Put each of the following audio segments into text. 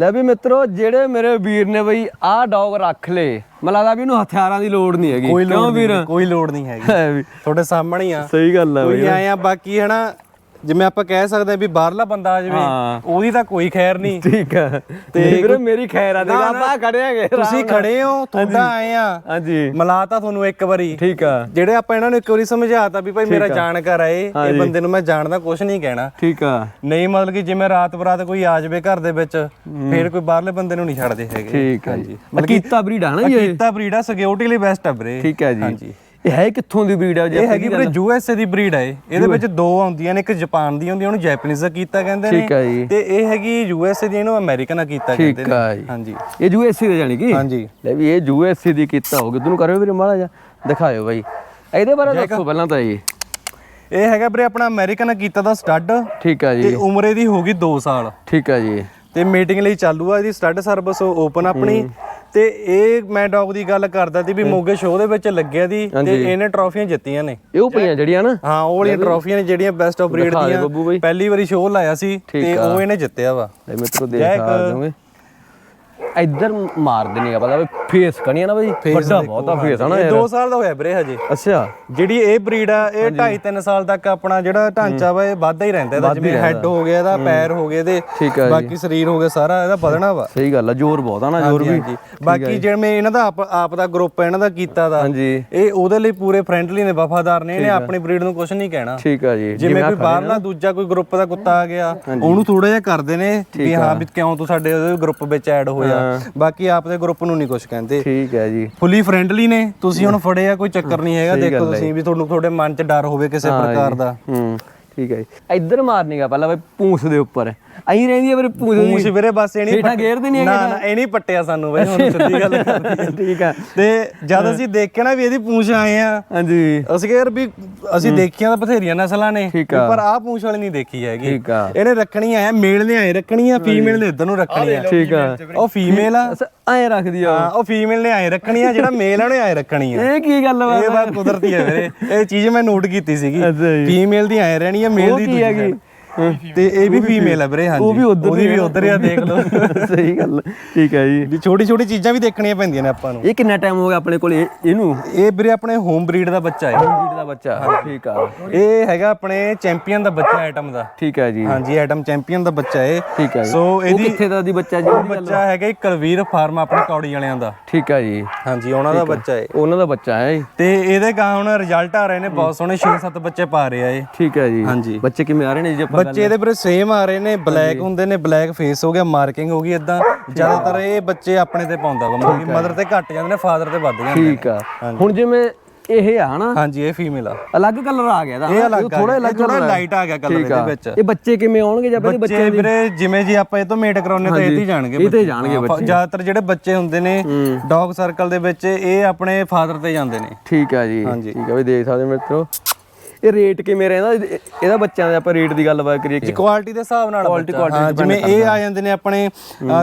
ਲੈ ਵੀ ਮਿੱਤਰੋ ਜਿਹੜੇ ਮੇਰੇ ਵੀਰ ਨੇ ਬਈ ਆਹ ਡੌਗ ਰੱਖ ਲੇ ਮੈਨੂੰ ਲੱਗਦਾ ਵੀ ਇਹਨੂੰ ਹਥਿਆਰਾਂ ਦੀ ਲੋੜ ਨਹੀਂ ਹੈਗੀ। ਕੋਈ ਕਿਉਂ ਲੋੜ ਵੀਰ? ਨਹੀਂ ਕੋਈ ਲੋੜ ਨਹੀਂ ਹੈਗੀ। ਤੁਹਾਡੇ ਸਾਹਮਣੇ ਹੀ ਆ। ਸਹੀ ਗੱਲ ਕੋਈ ਬਈ। ਆਏ ਆ ਬਾਕੀ ਹਨਾ ਜਿਵੇਂ ਆਪਾਂ ਕਹਿ ਸਕਦੇ ਆ ਵੀ ਬਾਹਰਲਾ ਬੰਦਾ ਆ ਜਾਵੇ ਹਾਂ। ਉਹਦੀ ਤਾਂ ਕੋਈ ਖੈਰ ਨਹੀਂ। ਠੀਕ ਹੈ ਤੇ ਵੀਰੇ ਮੇਰੀ ਖੈਰ ਆ ਦੇਖੋ ਆਪਾਂ ਖੜੇ ਆਂਗੇ ਤੁਸੀਂ ਖੜੇ ਹੋ ਤੁਹਾਡਾ ਆਏ ਆ। ਹਾਂਜੀ। ਮਿਲਾਤਾ ਤੁਹਾਨੂੰ ਇੱਕ ਵਾਰੀ। ਠੀਕ ਆ। ਜਿਹੜੇ ਆਪਾਂ ਇਹਨਾਂ ਨੂੰ ਇੱਕ ਵਾਰੀ ਸਮਝਾਤਾ ਵੀ ਭਾਈ ਮੇਰਾ ਜਾਣਕਾਰ ਆਏ ਇਹ। ਬੰਦੇ ਨੂੰ ਮੈਂ ਜਾਣਦਾ ਕੁਝ ਨਹੀਂ ਕਹਿਣਾ। ਠੀਕ ਆ। ਨਹੀਂ ਮਤਲਬ ਕਿ ਜਿਵੇਂ ਰਾਤ ਬਰਾਤ ਕੋਈ ਆ ਜਾਵੇ ਘਰ ਦੇ ਵਿੱਚ ਫਿਰ ਕੋਈ ਬਾਹਰਲੇ ਬੰਦੇ ਨੂੰ ਨਹੀਂ ਛੱਡਦੇ ਹੈਗੇ। ਠੀਕ ਆ। ਜੀ। ਮਲਕੀਤਾ ਬਰੀਡ ਆ ਨਾ ਇਹ? ਕੀਤਾ ਬਰੀਡ ਆ ਸਿਕਿਉਰਿਟੀ ਲਈ ਬੈਸਟ ਆ ਵੀਰੇ। ਠੀਕ ਹੈ ਜੀ। ਹਾਂਜੀ। ਇਹ ਹੈ ਕਿੱਥੋਂ ਦੀ ਬਰੀਡ ਆ? ਜੀ ਇਹ ਹੈਗੀ ਵੀਰੇ ਯੂਐਸਏ ਦੀ ਬਰੀਡ ਹੈ ਇਹ। ਇਹਦੇ ਵਿੱਚ ਦੋ ਆਉਂਦੀਆਂ ਨੇ ਇੱਕ ਜਾਪਾਨ ਦੀ ਆਉਂਦੀ ਉਹਨੂੰ ਜੈਪਨੀਜ਼ ਦਾ ਕੀਤਾ ਕਹਿੰਦੇ ਨੇ। ਜੀ। ਤੇ ਇਹ ਹੈਗੀ ਯੂਐਸਏ ਦੀ ਇਹਨੂੰ ਅਮਰੀਕਨ ਦਾ ਕੀਤਾ ਕਹਿੰਦੇ ਠੀਕ ਨੇ ਜੀ। ਹਾਂਜੀ। ਇਹ ਯੂਐਸਸੀ ਦੇ ਜਾਣੀ ਕਿ? ਹਾਂਜੀ। ਲੈ ਵੀ ਇਹ ਯੂਐਸਸੀ ਦੀ ਕੀਤਾ ਹੋਗੇ ਤੁਹਾਨੂੰ ਕਰਿਓ ਵੀਰੇ ਮਾੜਾ ਜਿਹਾ। ਦਿਖਾਇਓ ਬਾਈ। ਇਹਦੇ ਬਾਰੇ ਦੱਸੋ ਪਹਿਲਾਂ ਤਾਂ ਜੀ। ਇਹ ਹੈਗਾ ਵੀਰੇ ਆਪਣਾ ਅਮਰੀਕਨ ਕੀਤਾ ਦਾ ਸਟੱਡ। ਠੀਕ ਆ ਤੇ ਜੀ ਉਮਰੇ ਦੀ ਹੋਗੀ 2 ਸਾਲ। ਠੀਕ ਆ ਜੀ। ਤੇ ਮੀਟਿੰਗ ਲਈ ਚਾਲੂ ਆ ਇਹਦੀ ਸਟੱਡ ਸਰਵਿਸ ਓਪਨ ਆਪਣੀ। ਤੇ ਇਹ ਮੈਂ ਡੌਗ ਦੀ ਗੱਲ ਕਰਦਾ ਸੀ ਵੀ ਮੋਗੇ ਸ਼ੋਅ ਦੇ ਵਿੱਚ ਲੱਗਿਆ ਦੀ ਤੇ ਇਹਨੇ ਟਰਾਫੀਆਂ ਜਿੱਤੀਆਂ ਨੇ। ਇਹ ਉਹ ਪਈਆਂ ਜਿਹੜੀਆਂ ਨਾ? ਹਾਂ ਉਹ ਵਾਲੀਆਂ ਟਰਾਫੀਆਂ ਨੇ ਜਿਹੜੀਆਂ ਬੈਸਟ ਆਫ ਬਰੀਡ ਦੀਆਂ। ਪਹਿਲੀ ਵਾਰੀ ਸ਼ੋਅ ਲਾਇਆ ਸੀ ਤੇ ਉਹ ਇਹਨੇ ਜਿੱਤਿਆ ਵਾ। ਮਿੱਤਰੋ ਦੇਖ ਆ ਜਾਓਗੇ ਇੱਧਰ ਮਾਰ ਦੇਣੀ ਆ ਪਤਾ ਵੀ ਫੇਸ ਕਣੀ ਆ ਨਾ ਬਈ ਵੱਡਾ ਬਹੁਤ ਆ ਫੇਸ ਹਨਾ ਇਹ ਯਾਰ। 2 ਸਾਲ ਦਾ ਹੋਇਆ ਵੀਰੇ ਹਜੇ। ਅੱਛਾ। ਜਿਹੜੀ ਇਹ ਬਰੀਡ ਆ ਇਹ 2.5 3 ਸਾਲ ਤੱਕ ਆਪਣਾ ਜਿਹੜਾ ਢਾਂਚਾ ਵਾ ਇਹ ਵੱਧਦਾ ਹੀ ਰਹਿੰਦਾ ਇਹਦਾ ਜਿਵੇਂ ਹੈੱਡ ਹੋ ਗਿਆ ਇਹਦਾ ਪੈਰ ਹੋ ਗਏ ਇਹਦੇ ਆ ਬਾਕੀ ਸਰੀਰ ਹੋ ਗਿਆ ਸਾਰਾ ਇਹਦਾ ਵਧਣਾ ਵਾ। ਸਹੀ ਗੱਲ ਆ ਜ਼ੋਰ ਬਹੁਤ ਆ ਨਾ ਜ਼ੋਰ ਵੀ। ਬਾਕੀ ਜਿਵੇਂ ਇਹਨਾਂ ਦਾ ਆਪ ਦਾ ਗਰੁੱਪ ਇਹਨਾਂ ਦਾ ਕੀਤਾ ਦਾ। ਹਾਂਜੀ। ਇਹ ਉਹਦੇ ਲਈ ਪੂਰੇ ਫ੍ਰੈਂਡਲੀ ਨੇ ਵਫਾਦਾਰ ਨੇ ਇਹਨੇ ਆਪਣੀ ਬਰੀਡ ਨੂੰ ਕੁਝ ਨਹੀਂ ਕਹਿਣਾ। ਠੀਕ ਆ ਜੀ। ਜਿਵੇਂ ਕੋਈ ਬਾਹਰਲਾ ਦੂਜਾ ਕੋਈ ਗਰੁੱਪ ਦਾ ਕੁੱਤਾ ਆ ਗਿਆ ਉਹਨੂੰ ਥੋੜਾ ਜਿਹਾ ਕਰਦੇ ਨੇ ਵੀ ਹਾਂ ਵੀ ਕਿਉਂ ਤੂੰ ਸਾਡੇ ਗਰੁੱਪ ਵਿੱਚ ਐਡ ਹੋਇਆ। ਬਾਕੀ ਆਪ ਦੇ ਗਰੁੱਪ ਨੂੰ ਨਹੀਂ ਕੁਝ ਕਹਿੰਦੇ। ਠੀਕ ਹੈ ਜੀ। ਫੁੱਲੀ ਫ੍ਰੈਂਡਲੀ ਨੇ ਤੁਸੀਂ ਹੁਣ ਫੜਿਆ ਕੋਈ ਚੱਕਰ ਨਹੀਂ ਹੈਗਾ। ਦੇਖੋ ਤੁਸੀਂ ਵੀ ਤੁਹਾਨੂੰ ਤੁਹਾਡੇ ਮਨ 'ਚ ਡਰ ਹੋਵੇ ਕਿਸੇ ਪ੍ਰਕਾਰ ਦਾ। ਹੂੰ ਠੀਕ ਹੈ ਜੀ। ਇੱਧਰ ਮਾਰਨੀਗਾ ਪਹਿਲਾਂ ਬਈ ਪੂੰਛ ਦੇ ਉੱਪਰ। ਐਂ ਰਹਿੰਦੀ ਆ ਮੇਰੇ ਪੂੰਛ ਦੀ। ਪੂਛ ਵੀਰੇ ਬਸ ਇਹ ਨਹੀਂ ਹੇਠਾਂ ਗੇਰਦੇ ਨਹੀਂ ਨਾ ਨਾ ਇਹ ਨਹੀਂ ਪੱਟਿਆ ਸਾਨੂੰ ਬਈ ਹੁਣ ਸਿੱਧੀ ਗੱਲ ਕਰਦੀ ਠੀਕ ਆ। ਤੇ ਜਦ ਅਸੀਂ ਦੇਖਿਆ ਨਾ ਵੀ ਇਹਦੀ ਪੂਛ ਆਏ ਆ ਹਾਂਜੀ। ਅਸੀਂ ਕਿਹਾ ਯਾਰ ਵੀ ਅਸੀਂ ਦੇਖੀਆਂ ਤਾਂ ਬਥੇਰੀਆਂ ਨਸਲਾਂ ਨੇ ਠੀਕ ਆ। ਪਰ ਆਹ ਪੂਛ ਵਾਲੀ ਨਹੀਂ ਦੇਖੀ ਹੈਗੀ। ਠੀਕ ਆ। ਇਹਨੇ ਰੱਖਣੀ ਆ ਮੇਲ ਨੇ ਆਏ ਰੱਖਣੀ ਆ ਫੀਮੇਲ ਨੇ ਇੱਧਰ ਨੂੰ ਰੱਖਣੀ ਆ। ਠੀਕ ਆ। ਉਹ ਫੀਮੇਲ ਆ। ਐਂ ਰੱਖਦੀ ਆ ਹਾਂ ਉਹ ਫੀਮੇਲ ਨੇ ਆਏ ਰੱਖਣੀ ਆ ਜਿਹੜਾ ਮੇਲ ਆ ਉਹਨੇ ਆਏ ਰੱਖਣੀ ਆ। ਇਹ ਕੀ ਗੱਲ ਵਾ ਇਹ ਬਾਤ ਕੁਦਰਤੀ ਹੈ ਵੀਰੇ। ਇਹ ਚੀਜ਼ ਮੈਂ ਨੋਟ ਕੀਤੀ ਸੀਗੀ। ਅੱਛਾ ਜੀ। ਫੀਮੇਲ ਦੀ ਆਏ ਰਹਿਣੀ ਆ ਮੇਲ ਉਹ ਦੀ ਕੀ ਦੂਜੀ ਹੈਗੀ? side। ਤੇ ਇਹ ਵੀ ਫੀਮੇਲ ਹੈ ਵੀਰੇ ਹਾਂਜੀ। ਉਹ ਵੀ ਉਧਰ ਉਹਦੀ ਵੀ ਉਧਰ ਆ ਦੇਖ ਲਓ। ਸਹੀ ਗੱਲ ਠੀਕ ਹੈ ਜੀ। ਵੀ ਛੋਟੀ ਛੋਟੀ ਚੀਜ਼ਾਂ ਵੀ ਦੇਖਣੀਆਂ ਪੈਂਦੀਆਂ ਨੇ ਆਪਾਂ ਨੂੰ। ਇਹ ਕਿੰਨਾ ਟਾਈਮ ਹੋ ਗਿਆ ਆਪਣੇ ਕੋਲ ਇਹ- ਇਹਨੂੰ? ਇਹ ਵੀਰੇ ਆਪਣੇ ਹੋਮ ਬਰੀਡ ਦਾ ਬੱਚਾ ਹੈ। ਬੀਟ ਦਾ ਬੱਚਾ ਠੀਕ ਆ। ਇਹ ਹੈਗਾ ਆਪਣੇ ਚੈਂਪੀਅਨ ਦਾ ਬੱਚਾ ਆਈਟਮ ਦਾ। ਠੀਕ ਹੈ ਜੀ। ਹਾਂਜੀ ਆਈਟਮ ਚੈਂਪੀਅਨ ਦਾ ਬੱਚਾ ਹੈ ਠੀਕ ਹੈ ਜੀ। ਸੋ ਇਹਦੀ ਕਿੱਥੇ ਦਾ ਦੀ ਬੱਚਾ ਜੀ? ਉਹ ਬੱਚਾ ਹੈਗਾ ਇੱਕ ਕਲਵੀਰ ਫਾਰਮ ਆਪਣੇ ਕੌੜੀ ਵਾਲਿਆਂ ਦਾ। ਠੀਕ ਹੈ ਜੀ। ਹਾਂਜੀ ਉਹਨਾਂ ਦਾ ਬੱਚਾ ਹੈ ਉਹਨਾਂ ਦਾ ਬੱਚਾ ਹੈ ਇਹ। ਤੇ ਇਹਦੇ ਗਾਂ ਹੁਣ ਰਿਜ਼ਲਟ ਆ ਰਹੇ ਨੇ ਬਹੁਤ ਸੋਹਣੇ 6-7 ਬੱਚੇ ਪਾ ਰਹੇ ਆ ਇਹ। ਠੀਕ ਹੈ ਜੀ। ਹਾਂਜੀ। ਬੱਚੇ ਕਿਵੇਂ ਆ ਰਹੇ ਨੇ? ਜੀ ਆਪਾਂ ਬੱਚੇ ਇਹਦੇ ਪਰ ਸੇਮ ਆ ਰਹੇ ਨੇ ਬਲੈਕ ਹੁੰਦੇ ਨੇ ਬਲੈਕ ਫੇਸ ਹੋ ਗਿਆ ਮਾਰਕਿੰਗ ਹੋ ਗਈ ਇਦਾਂ ਜ਼ਿਆਦਾਤਰ ਇਹ ਬੱਚੇ ਆਪਣੇ ਤੇ ਪਾਉਂਦਾ ਵਾ ਮਤਲਬ ਕਿ ਮਦਰ ਤੇ ਘੱਟ ਜਾਂਦੇ ਨੇ ਫਾਦਰ ਤੇ ਵੱਧ ਜਾਂਦੇ ਨੇ ਠੀਕ ਆ। ਹੁਣ ਜਿਵੇਂ ਇਹ ਆ ਹਨਾ? ਹਾਂਜੀ ਇਹ ਫੀਮੇਲ ਆ। ਅਲੱਗ ਕਲਰ ਆ ਗਿਆ ਇਹਦਾ ਇਹ ਅਲੱਗ ਥੋੜਾ ਅਲੱਗ ਥੋੜਾ। ਲਾਈਟ ਆ। ਗਿਆ ਕਲਰ ਇਹਦੇ ਵਿੱਚ। ਇਹ ਬੱਚੇ ਕਿਵੇਂ ਆਉਣਗੇ ਜਾਂ ਬੱਚੇ ਵੀਰੇ ਜਿਵੇਂ ਜੀ ਆਪਾਂ ਇਹ ਤੋਂ ਮੇਟ ਕਰਾਉਨੇ ਤਾਂ ਹੀ ਜਾਣਗੇ ਹੀ ਜਾਣਗੇ ਬੱਚੇ। ਜ਼ਿਆਦਾਤਰ ਜਿਹੜੇ ਬੱਚੇ ਹੁੰਦੇ ਨੇ ਡੌਗ ਸਰਕਲ ਦੇ ਵਿੱਚ ਇਹ ਆਪਣੇ ਫਾਦਰ ਤੇ ਜਾਂਦੇ ਨੇ। ਠੀਕ ਆ ਜੀ। ਠੀਕ ਆ ਵੀ ਦੇਖ ਸਕਦੇ ਮਿੱਤਰੋ। ਇਹ ਰੇਟ ਕਿਵੇਂ ਰਹਿੰਦਾ? ਇਹ- ਇਹਦਾ ਬੱਚਿਆਂ ਦੇ ਆਪਾਂ ਰੇਟ ਦੀ ਗੱਲਬਾਤ ਕਰੀਏ ਕਿ ਕੁਆਲਿਟੀ ਦੇ ਹਿਸਾਬ ਨਾਲ Quality- ਬੱਚਾ, quality ਹਾਂ, ਜਿਵੇਂ ਇਹ ਆ ਜਾਂਦੇ ਨੇ ਆਪਣੇ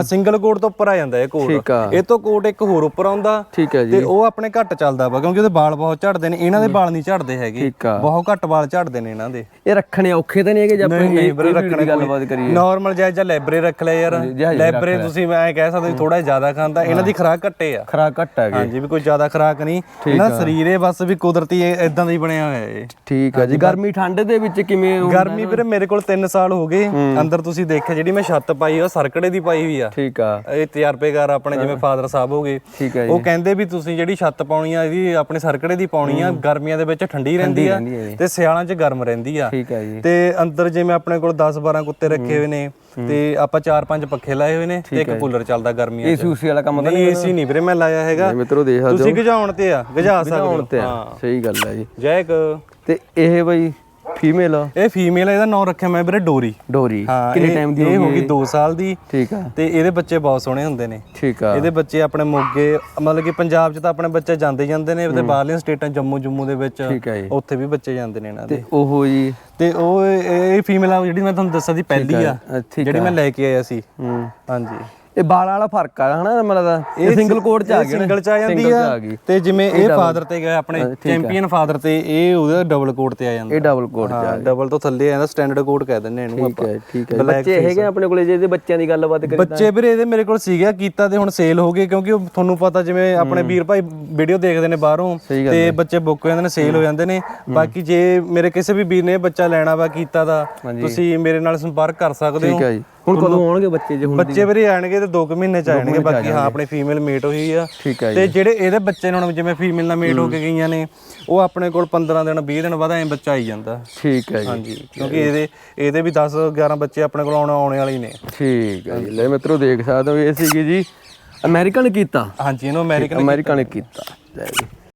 ਸਿੰਗਲ ਕੋਟ ਤੋਂ ਉੱਪਰ ਆ ਜਾਂਦਾ ਇਹ ਕੋਟ ਆ। ਇਹ ਤੋਂ ਕੋਟ ਇੱਕ ਹੋਰ ਉੱਪਰ ਆਉਂਦਾ ਠੀਕ ਹੈ ਜੀ। ਤੇ ਉਹ ਆਪਣੇ ਘੱਟ ਚੱਲਦਾ ਵਾ ਕਿਉਂਕਿ ਉਹਦੇ ਵਾਲ ਬਹੁਤ ਝੜਦੇ ਨੇ ਇਹਨਾਂ ਦੇ ਵਾਲ ਨਹੀਂ ਝੜਦੇ ਹੈਗੇ। ਠੀਕ ਆ। ਬਹੁਤ ਘੱਟ ਵਾਲ ਝੜਦੇ ਨੇ ਇਹਨਾਂ ਦੇ। ਇਹ ਰੱਖਣੇ ਔਖੇ ਤਾਂ ਨਹੀਂ ਹੈਗੇ ਜੇ ਆਪਾਂ ਇਹ ਵੀਰੇ ਰੱਖਣੇ ਦੀ ਗੱਲਬਾਤ ਕਰੀਏ। ਨਾਰਮਲ ਜਾਇਜ਼ ਜਾਂ ਲੈਬਰੇ ਰੱਖ ਲੈ ਯਾਰ। ਲੈਬਰੇ ਤੁਸੀਂ ਐ ਕਹਿ ਸਕਦੇ ਥੋੜਾ ਜ਼ਿਆਦਾ ਖਾਂਦਾ ਇਹਨਾਂ ਦੀ ਖਰਾਕ ਘੱਟੇ ਆ। ਖਰਾ ਘੱਟ ਹੈਗੇ ਹਾਂਜੀ ਵੀ ਕੋਈ ਜ਼ਿਆਦਾ ਖਰਾਕ ਨਹੀਂ। ਇਹਨਾਂ ਦਾ ਸਰੀਰ ਇਹ ਬਸ ਵੀ ਕੁਦਰਤੀ ਇਦਾਂ ਦਾ ਹੀ ਬਣਿਆ ਹੋਇਆ ਹੈ ਠੀਕ ਆ ਜੀ। ਗਰਮੀ ਠੰਡ ਦੇ ਵਿੱਚ ਕਿਵੇਂ ਉਹ- ਗਰਮੀ ਵੀਰੇ ਮੇਰੇ ਕੋਲ 3 ਸਾਲ ਹੋ ਗਏ। ਅੰਦਰ ਤੁਸੀਂ ਦੇਖਿਆ ਜਿਹੜੀ ਮੈਂ ਛੱਤ ਪਾਈ ਉਹ ਸਰਕੜੇ ਦੀ ਪਾਈ ਹੋਈ ਆ। ਠੀਕ ਆ। ਇਹ ਤਜਰਬੇਕਾਰ ਆਪਣੇ ਜਿਵੇਂ ਫਾਦਰ ਸਾਹਿਬ ਹੋ ਗਏ। ਠੀਕ ਹੈ ਉਹ ਕਹਿੰਦੇ ਵੀ ਤੁਸੀਂ ਜਿਹੜੀ ਛੱਤ ਪਾਉਣੀ ਆ ਇਹਦੀ ਆਪਣੇ ਸਰਕੜੇ ਦੀ ਪਾਉਣੀ ਆ ਗਰਮੀਆਂ ਦੇ ਵਿੱਚ ਠੰਡੀ ਰਹਿੰਦੀ ਆ ਹੈ। ਤੇ ਸਿਆਲਾਂ 'ਚ ਗਰਮ ਰਹਿੰਦੀ ਆ। ਠੀਕ ਹੈ ਜੀ। ਤੇ ਅੰਦਰ ਜਿਵੇਂ ਆਪਣੇ ਕੋਲ 10 12 ਕੁੱਤੇ ਰੱਖੇ ਹੋਏ ਨੇ ਤੇ ਆਪਾਂ 4-5 ਪੱਖੇ ਲਾਏ ਹੋਏ ਨੇ ਤੇ ਇੱਕ ਕੂਲਰ ਚੱਲਦਾ ਗਰਮੀਆਂ 'ਚ। ਏਸੀ ਉਸੀ ਵਾਲਾ ਕੰਮ ਤਾਂ ਨਹੀਂ ਏਸੀ ਨਹੀਂ ਵੀਰੇ ਮੈਂ ਲਾਇਆ ਹੈਗਾ। ਮਿੱਤਰੋ ਦੇਖ ਤੁਸੀਂ ਗਜਾਉਣ ਤੇ ਆ ਗਜਾ ਸਕਦੇ ਹੋ। ਆ। ਸਹੀ ਗੱਲ ਹੈ ਜੀ। ਜੈਕ ਤੇ ਇਹ ਬਈ ਫੀਮੇਲ ਇਹ ਫੀਮੇਲ ਇਹਦਾ ਨਾਮ ਰੱਖਿਆ ਮੈਂ ਵੀਰੇ ਡੋਰੀ। ਡੋਰੀ। ਹਾਂ ਕਿੰਨੇ ਟਾਈਮ ਦੀ ਹੋ ਗਈ ਗਈ 2 ਸਾਲ ਦੀ। ਠੀਕ ਆ। ਤੇ ਇਹਦੇ ਬੱਚੇ ਬਹੁਤ ਸੋਹਣੇ ਹੁੰਦੇ ਨੇ। ਠੀਕ ਆ। ਇਹਦੇ ਬੱਚੇ ਆਪਣੇ ਮੋਗੇ ਮਤਲਬ ਕਿ ਪੰਜਾਬ 'ਚ ਤਾਂ ਆਪਣੇ ਬੱਚੇ ਜਾਂਦੇ ਜਾਂਦੇ ਨੇ ਤੇ ਬਾਹਰਲੀਆਂ ਸਟੇਟਾਂ ਜੰਮੂ ਜੰਮੂ ਦੇ ਵਿੱਚ ਆ ਉੱਥੇ ਵੀ ਬੱਚੇ ਜਾਂਦੇ ਨੇ ਇਹਨਾਂ ਦੇ। ਤੇ ਉਹ ਜੀ ਤੇ ਉਹ ਇਹ ਫੀਮੇਲ ਆ ਜਿਹੜੀ ਮੈਂ ਤੁਹਾਨੂੰ ਦੱਸਿਆ ਸੀ ਪਹਿਲੀ ਆ ਜਿਹੜੀ ਮੈਂ ਲੈ ਕੇ ਆਇਆ ਸੀ। ਹਾਂਜੀ। ਇਹ ਬਾਲਾਂ ਵਾਲਾ ਫ਼ਰਕ ਆ ਹਨਾ ਮੈਨੂੰ ਲੱਗਦਾ ਇਹ ਸਿੰਗਲ ਕੋਡ ਚ ਆ ਗਿਆ ਸਿੰਗਲ ਚ ਆ ਜਾਂਦੀ ਆ ਤੇ ਜਿਵੇਂ ਇਹ ਫਾਦਰ ਤੇ ਗਿਆ ਆਪਣੇ ਚੈਂਪੀਅਨ ਫਾਦਰ ਤੇ ਇਹ ਉਹਦਾ ਡਬਲ ਕੋਟ ਤੇ ਆ ਜਾਂਦਾ। ਇਹ ਡਬਲ ਕੋਡ ਚ ਹਾਂ ਡਬਲ ਤੋਂ ਥੱਲੇ ਆ ਜਾਂਦਾ ਸਟੈਂਡਰਡ ਕੋਡ ਕਹਿ ਦਿੰਦੇ ਇਹਨੂੰ ਠੀਕ ਆਪਾਂ। ਹੈ ਠੀਕ ਹੈ। ਬੱਚੇ ਹੈਗੇ ਆ। ਆਪਣੇ ਕੋਲੇ ਜੇ ਇਹਦੇ ਬੱਚਿਆਂ ਦੀ ਗੱਲਬਾਤ ਕਰੀ ਬੱਚੇ ਵੀਰੇ ਇਹਦੇ ਮੇਰੇ ਕੋਲ ਸੀਗਾ ਕੀਤਾ ਤੇ ਹੁਣ ਸੇਲ ਹੋ ਗਏ ਕਿਉਂਕਿ ਤੁਹਾਨੂੰ ਪਤਾ ਜਿਵੇਂ ਆਪਣੇ ਵੀਰ ਭਾਈ ਵੀਡੀਓ ਦੇਖਦੇ ਨੇ ਬਾਹਰੋਂ ਤੇ ਬੱਚੇ ਬੁੱਕ ਹੋ ਜਾਂਦੇ ਨੇ ਸੇਲ ਹੋ ਜਾਂਦੇ ਨੇ। ਬਾਕੀ ਜੇ ਮੇਰੇ ਕਿਸੇ ਵੀ ਵੀਰ ਨੇ ਬੱਚਾ ਲੈਣਾ ਵਾ ਕੀਤਾ ਦਾ ਤੁਸੀਂ ਮੇਰੇ ਨਾਲ ਸੰਪਰਕ ਕਰ ਸਕਦੇ ਹੋ ਠੀਕ ਹੈ। ਜੀ। ਹੁਣ ਕਦੋਂ? ਆਉਣਗੇ ਬੱਚੇ ਜੇ ਹੁਣ ਬੱਚੇ ਵੀਰੇ ਆਣਗੇ ਤੇ 2 ਕੁ ਮਹੀਨੇ ਚ ਆਣਗੇ ਬਾਕੀ ਹਾਂ ਆਪਣੇ ਫੀਮੇਲ ਮੇਟ ਹੋਈ ਆ। ਤੇ ਜਿਹੜੇ ਇਹਦੇ ਬੱਚੇ ਨੇ ਹੁਣ ਜਿਵੇਂ ਫੀਮੇਲ ਨਾਲ ਮੇਟ ਹੋ ਕੇ ਗਈਆਂ ਨੇ ਉਹ ਆਪਣੇ ਕੋਲ 15 ਦਿਨ 20 ਦਿਨ ਬਾਅਦ ਐਂ ਬੱਚਾ ਆਈ ਜਾਂਦਾ। ਠੀਕ ਹੈ ਜੀ। ਹਾਂਜੀ ਕਿਉਂਕਿ ਇਹਦੇ ਇਹਦੇ ਵੀ 10 11 ਬੱਚੇ ਆਪਣੇ ਕੋਲ ਆਉਣ ਆਉਣੇ ਵਾਲੇ ਨੇ। ਠੀਕ ਹੈ ਜੀ। ਲੈ ਮਿੱਤਰੋ ਦੇਖ ਸਕਦੇ ਹੋ ਇਹ ਸੀਗੀ ਜੀ ਅਮਰੀਕਨ ਕੀਤਾ। ਹਾਂਜੀ ਇਹਨੂੰ ਅਮਰੀਕਨ ਅਮਰੀਕਨ ਕੀਤਾ। ਲੈ ਜੀ।